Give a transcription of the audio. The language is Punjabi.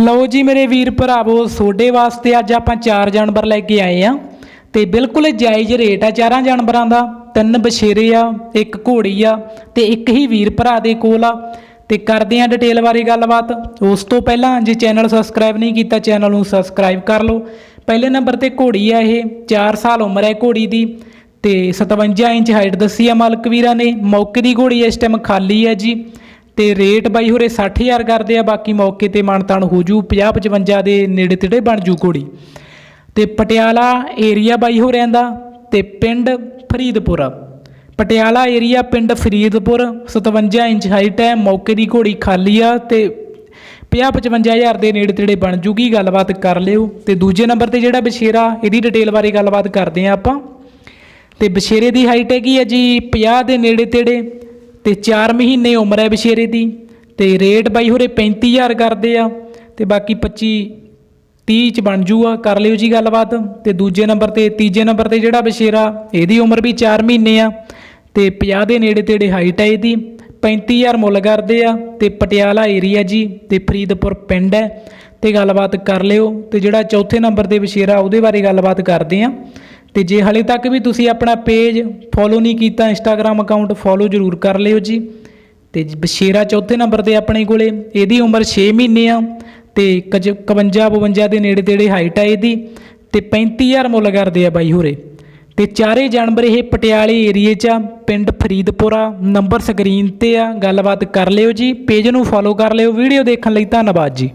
ਲਓ ਜੀ ਮੇਰੇ ਵੀਰ ਭਰਾਵੋ, ਤੁਹਾਡੇ ਵਾਸਤੇ ਅੱਜ ਆਪਾਂ ਚਾਰ ਜਾਨਵਰ ਲੈ ਕੇ ਆਏ ਆ। ਤੇ ਬਿਲਕੁਲ ਜਾਇਜ਼ ਰੇਟ ਆ ਚਾਰਾਂ ਜਾਨਵਰਾਂ ਦਾ। ਤਿੰਨ ਬਛੇਰੇ ਆ, ਇੱਕ ਘੋੜੀ ਆ ਤੇ ਇੱਕ ਹੀ ਵੀਰ ਭਰਾ ਦੇ ਕੋਲ ਆ। ਤੇ ਕਰਦੇ ਆ ਡਿਟੇਲ ਬਾਰੇ ਗੱਲਬਾਤ। ਉਸ ਤੋਂ ਪਹਿਲਾਂ ਜੇ ਚੈਨਲ ਸਬਸਕ੍ਰਾਈਬ ਨਹੀਂ ਕੀਤਾ, ਚੈਨਲ ਨੂੰ ਸਬਸਕ੍ਰਾਈਬ ਕਰ ਲਓ। ਪਹਿਲੇ ਨੰਬਰ ਤੇ ਘੋੜੀ ਆ ਇਹ 4 ਸਾਲ ਉਮਰ ਹੈ ਘੋੜੀ ਦੀ। ਤੇ 57 ਇੰਚ ਹਾਈਟ ਦੱਸੀ ਆ ਮਾਲਕ ਵੀਰਾਂ ਨੇ। ਮੌਕੇ ਦੀ ਘੋੜੀ ਇਸ ਟਾਈਮ ਖਾਲੀ ਹੈ ਜੀ। ਤੇ ਰੇਟ ਬਾਈ ਹੋਰੇ 60000 ਕਰਦੇ ਆ, ਬਾਕੀ ਮੌਕੇ ਤੇ ਮਾਨਤਾਨ ਹੋ ਜੂ 50 55 ਦੇ ਨੇੜੇ ਤੇੜੇ ਬਣ ਜੂ ਘੋੜੀ। ਤੇ ਪਟਿਆਲਾ ਏਰੀਆ ਬਾਈ ਹੋ ਦਾ ਤੇ ਪਿੰਡ ਫਰੀਦਪੁਰ। ਪਟਿਆਲਾ ਏਰੀਆ ਪਿੰਡ ਫਰੀਦਪੁਰ 57 ਇੰਚ ਹਾਈਟ ਹੈ, ਮੌਕੇ ਦੀ ਘੋੜੀ ਖਾਲੀ ਆ ਤੇ 50 55000 ਦੇ ਨੇੜੇ ਤੇੜੇ ਬਣ ਜੂਗੀ, ਗੱਲਬਾਤ ਕਰ ਲਿਓ। ਤੇ ਦੂਜੇ ਨੰਬਰ ਤੇ ਜਿਹੜਾ ਬਸ਼ੇਰਾ ਇਹਦੀ ਡਿਟੇਲ ਬਾਰੇ ਗੱਲਬਾਤ ਕਰਦੇ ਆ ਆਪਾਂ। ਤੇ ਬਸ਼ੇਰੇ ਦੀ ਹਾਈਟ ਹੈਗੀ ਹੈ ਜੀ 50 ਦੇ ਨੇੜੇ ਤੇੜੇ ਤੇ 4 ਮਹੀਨੇ ਉਮਰ ਹੈ ਬਸ਼ੇਰੇ ਦੀ ਤੇ ਰੇਟ ਬਾਈ ਹੋਰੇ 35000 ਕਰਦੇ ਆ ਤੇ ਬਾਕੀ 25 30 ਚ ਬਣ ਜੂਗਾ, ਕਰ ਲਿਓ ਜੀ ਗੱਲਬਾਤ। ਤੇ ਦੂਜੇ ਨੰਬਰ ਤੇ, ਤੀਜੇ ਨੰਬਰ ਤੇ ਜਿਹੜਾ ਬਸ਼ੇਰਾ, ਇਹਦੀ ਉਮਰ ਵੀ 4 ਮਹੀਨੇ ਆ ਤੇ 50 ਦੇ ਨੇੜੇ ਤੇੜੇ ਹਾਈਟ ਹੈ ਇਹਦੀ 35000 ਮੁੱਲ ਕਰਦੇ ਆ ਤੇ ਪਟਿਆਲਾ ਏਰੀਆ ਜੀ ਤੇ ਫਰੀਦਪੁਰ ਪਿੰਡ ਹੈ। ਤੇ ਗੱਲਬਾਤ ਕਰ ਲਿਓ ਤੇ ਜਿਹੜਾ ਚੌਥੇ ਨੰਬਰ ਤੇ ਬਸ਼ੇਰਾ ਉਹਦੇ ਬਾਰੇ ਗੱਲਬਾਤ ਕਰਦੇ ਆ। ਤੇ ਜੇ ਹਾਲੇ ਤੱਕ ਵੀ ਤੁਸੀਂ ਆਪਣਾ ਪੇਜ ਫੋਲੋ ਨਹੀਂ ਕੀਤਾ ਇੰਸਟਾਗ੍ਰam ਅਕਾਊਂਟ ਫੋਲੋ ਜ਼ਰੂਰ ਕਰ ਲਿਓ ਜੀ। ਤੇ ਬਸ਼ੇਰਾ ਚੌਥੇ ਨੰਬਰ ਤੇ ਆਪਣੇ ਕੋਲੇ, ਇਹਦੀ ਉਮਰ 6 ਮਹੀਨੇ ਆ ਤੇ 51 52 ਦੇ ਨੇੜੇ ਤੇੜੇ ਹਾਈਟ ਆ ਇਹਦੀ ਤੇ 35000 ਮੁੱਲ ਕਰਦੇ ਆ ਬਾਈ ਹੋਰੇ। ਤੇ ਚਾਰੇ ਜਾਨਵਰ ਇਹ ਪਟਿਆਲੇ ਏਰੀਏ 'ਚ ਆ, ਪਿੰਡ ਫਰੀਦਪੁਰਾ ਨੰਬਰ ਸਕਰੀਨ ਤੇ ਆ, ਗੱਲਬਾਤ ਕਰ ਲਿਓ ਜੀ ਪੇਜ ਨੂੰ ਫੋਲੋ ਕਰ ਲਿਓ ਵੀਡੀਓ ਦੇਖਣ ਲਈ ਧੰਨਵਾਦ ਜੀ।